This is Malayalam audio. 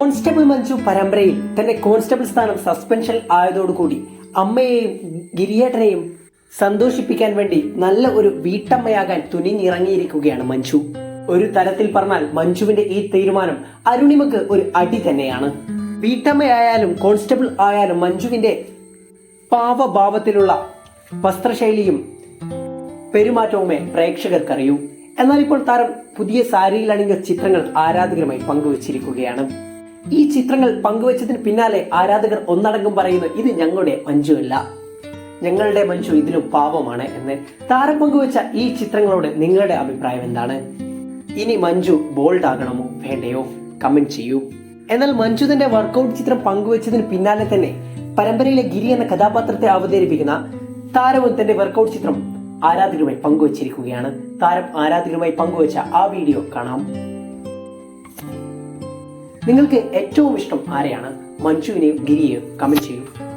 കോൺസ്റ്റബിൾ മഞ്ജു പരമ്പരയിൽ തന്റെ കോൺസ്റ്റബിൾ സ്ഥാനം സസ്പെൻഷൻ ആയതോടുകൂടി അമ്മയെയും ഗിരിയേട്ടനെയും സന്തോഷിപ്പിക്കാൻ വേണ്ടി നല്ല ഒരു വീട്ടമ്മയാകാൻ തുനിഞ്ഞിറങ്ങിയിരിക്കുകയാണ് മഞ്ജു. ഒരു തരത്തിൽ പറഞ്ഞാൽ മഞ്ജുവിന്റെ ഈ തീരുമാനം അരുണിമക്ക് ഒരു അടി തന്നെയാണ്. വീട്ടമ്മയായാലും കോൺസ്റ്റബിൾ ആയാലും മഞ്ജുവിന്റെ പാവഭാവത്തിലുള്ള വസ്ത്രശൈലിയും പെരുമാറ്റവുമേ പ്രേക്ഷകർക്കറിയൂ. എന്നാൽ ഇപ്പോൾ താരം പുതിയ സാരിയിൽ അണിഞ്ഞ ചിത്രങ്ങൾ ആരാധകരുമായി പങ്കുവച്ചിരിക്കുകയാണ്. ഈ ചിത്രങ്ങൾ പങ്കുവച്ചതിന് പിന്നാലെ ആരാധകർ ഒന്നടങ്കം പറയുന്നു ഇത് ഞങ്ങളുടെ മഞ്ജുവല്ല. ഞങ്ങളുടെ മഞ്ജു ഇതിലും പാപമാണ് എന്ന്. താരം പങ്കുവച്ച ഈ ചിത്രങ്ങളോട് നിങ്ങളുടെ അഭിപ്രായം എന്താണ്? ഇനി മഞ്ജു ബോൾഡ് ആകണമോ? വേണ്ടയോ? കമന്റ് ചെയ്യൂ. എന്നാൽ മഞ്ജു തന്റെ വർക്കൗട്ട് ചിത്രം പങ്കുവച്ചതിന് പിന്നാലെ തന്നെ പരമ്പരയിലെ ഗിരി എന്ന കഥാപാത്രത്തെ അവതരിപ്പിക്കുന്ന താരവും തന്റെ വർക്കൗട്ട് ചിത്രം ആരാധകരുമായി പങ്കുവച്ചിരിക്കുകയാണ്. താരം ആരാധകരുമായി പങ്കുവച്ച ആ വീഡിയോ കാണാം. നിങ്ങൾക്ക് ഏറ്റവും ഇഷ്ടം ആരെയാണ്? മഞ്ജുവിനെയും ഗിരിയെയും കമന്റ് ചെയ്യൂ.